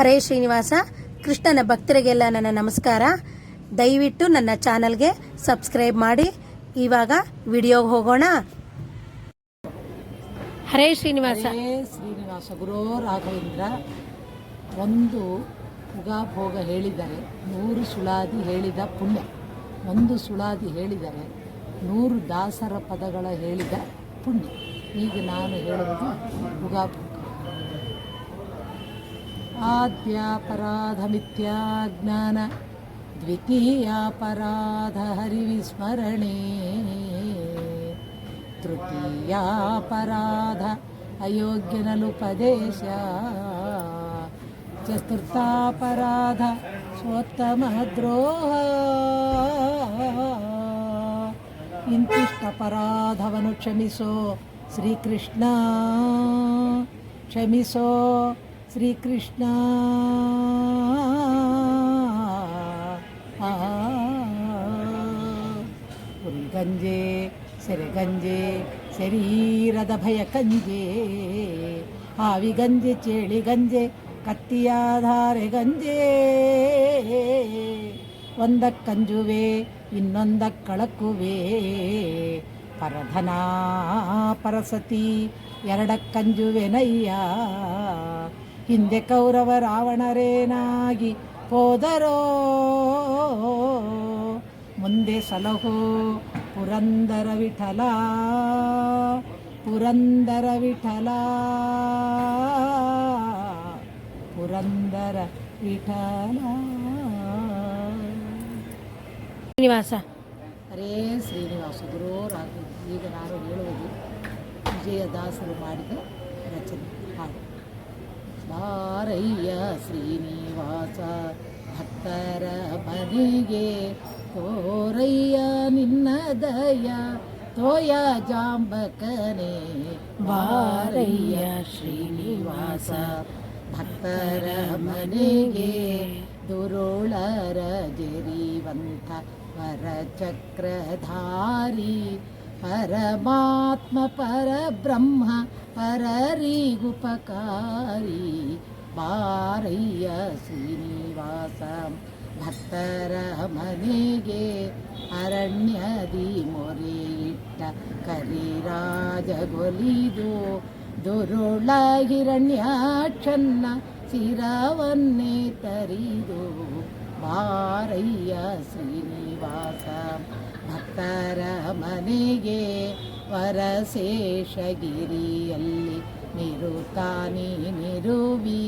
ಹರೇ ಶ್ರೀನಿವಾಸ, ಕೃಷ್ಣನ ಭಕ್ತರಿಗೆಲ್ಲ ನನ್ನ ನಮಸ್ಕಾರ. ದಯವಿಟ್ಟು ನನ್ನ ಚಾನಲ್ಗೆ ಸಬ್ಸ್ಕ್ರೈಬ್ ಮಾಡಿ. ಇವಾಗ ವಿಡಿಯೋಗೆ ಹೋಗೋಣ. ಹರೇ ಶ್ರೀನಿವಾಸ. ಶ್ರೀನಿವಾಸ ಗುರೋ ರಾಘವೇಂದ್ರ. ಒಂದು ಉಗಾಭೋಗ ಹೇಳಿದರೆ ನೂರು ಸುಳಾದಿ ಹೇಳಿದ ಪುಣ್ಯ. ಒಂದು ಸುಳಾದಿ ಹೇಳಿದರೆ ನೂರು ದಾಸರ ಪದಗಳ ಹೇಳಿದ ಪುಣ್ಯ. ಈಗ ನಾನು ಹೇಳುವುದು ಉಗಾಭೋಗ ಆದ್ಯಾಪರಾಧ ಮಿಥ್ಯಾಜ್ಞಾನ ದ್ವಿತೀಯಾಪರಾಧ ಹರಿವಿಸ್ಮರಣೆ ತೃತೀಯಾಪರಾಧ ಅಯೋಗ್ಯನಲುಪದೇಶ ಚತುರ್ಥಾಪರಾಧ ಸ್ವೋತ್ತಮ ದ್ರೋಹ ಇಂತಿಷ್ಟಪರಾಧವನ್ನು ಕ್ಷಮಿಸೋ ಶ್ರೀಕೃಷ್ಣ ಕ್ಷಮಿಸೋ ಶ್ರೀಕೃಷ್ಣ. ಗಂಜೆ ಸೆರೆಗಂಜೆ, ಶರೀರದ ಭಯ ಕಂಜೆ ಹಾವಿಗಂಜೆ ಚೇಳಿಗಂಜೆ ಕತ್ತಿಯಾಧಾರೆ ಗಂಜೆ ಒಂದಕ್ಕಂಜುವೆ ಇನ್ನೊಂದಕ್ಕಳಕುವೆ ಪರಧನ, ಪರಸತಿ, ಎರಡಕ್ಕಂಜುವೆ ನಯ್ಯ. ಹಿಂದೆ ಕೌರವ ರಾವಣರೇನಾಗಿ ಹೋದರೋ? ಮುಂದೆ ಸಲಹೋ ಪುರಂದರ ವಿಠಲ ಪುರಂದರ ವಿಠಲ ಪುರಂದರ ವಿಠಲ. ಶ್ರೀನಿವಾಸ. ಅರೇ ಶ್ರೀನಿವಾಸ ಗುರು ಈಗ ನಾನು ಹೇಳುವುದು ವಿಜಯದಾಸರು ಮಾಡಿದ ರಚನೆ. ಹಾಡು. ಬಾರಯ್ಯ ಶ್ರೀನಿವಾಸ ಭಕ್ತರ ಮನೆಗೆ ತೋರಯ್ಯ ನಿನ್ನ ದಯ ತೋಯ ಜಾಂಬಕನೆ ಬಾರಯ್ಯ ಶ್ರೀನಿವಾಸ ಭಕ್ತರ ಮನೆಗೆ ದುರುಳರ ಜರಿವಂತ ಪರಚಕ್ರಧಾರಿ ಪರಮಾತ್ಮ ಪರಬ್ರಹ್ಮ ಪರರಿಗುಪಕಾರಿ ಬಾರಯ್ಯ ಶ್ರೀನಿವಾಸ ಭಕ್ತರ ಮನೆಗೆ ಅರಣ್ಯದಿ ಮೊರೆಯಿಟ್ಟ ಕರಿರಾಜಗೊಲಿದು ದುರುಳ ಹಿರಣ್ಯಾಕ್ಷನ್ನ ಶಿರವನ್ನೇ ತರಿದು ಬಾರಯ್ಯ ಶ್ರೀನಿವಾಸ, ಭಕ್ತರ ಮನೆಗೆ ವರಶೇಷಗಿರಿಯಲ್ಲಿ ನಿರುತಾನಿ ನಿರುವಿ,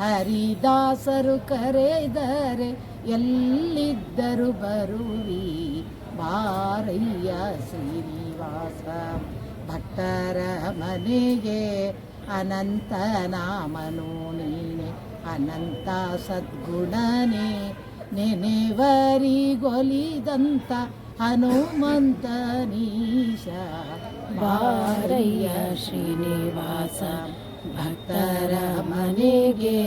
ಹರಿದಾಸರು ಕರೆದರೆ ಎಲ್ಲಿದ್ದರು ಬರುವಿ. ಮಾರಯ್ಯ ಶ್ರೀನಿವಾಸ, ಭಕ್ತರ ಮನೆಗೆ ಅನಂತ ನಾಮನು ನೀನೆ. ಅನಂತ ಸದ್ಗುಣನೆ ನೆನೆವರಿಗೊಲಿದಂತ ಹನುಮಂತ ನೀಶ ಬಾರಯ್ಯ ಶ್ರೀನಿವಾಸ ಭಕ್ತರ ಮನೆಗೆ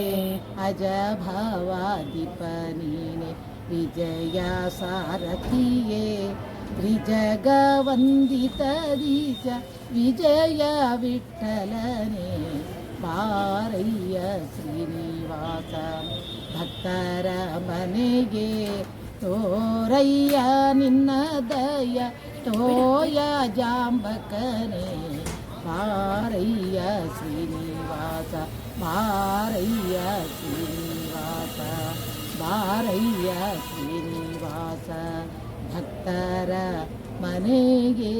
ಅಜ ಭವಾದಿಪ ನೀನೆ ವಿಜಯ ಸಾರಥಿಯೇ ತ್ರಿಜಗ ವಂದಿತ ದೀಜ ವಿಜಯ ವಿಠಲನೆ ಬಾರಯ್ಯ ಶ್ರೀನಿವಾಸ ಭಕ್ತರ ಮನೆಗೆ ತೋರಯ್ಯ ನಿನ್ನ ದಯ ತೋಯ ಜಾಂಬಕನೆ ಬಾರಯ್ಯ ಶ್ರೀನಿವಾಸ ಬಾರಯ್ಯ ಶ್ರೀನಿವಾಸ ಬಾರಯ್ಯ ಶ್ರೀನಿವಾಸ ಭಕ್ತರ ಮನೆಗೆ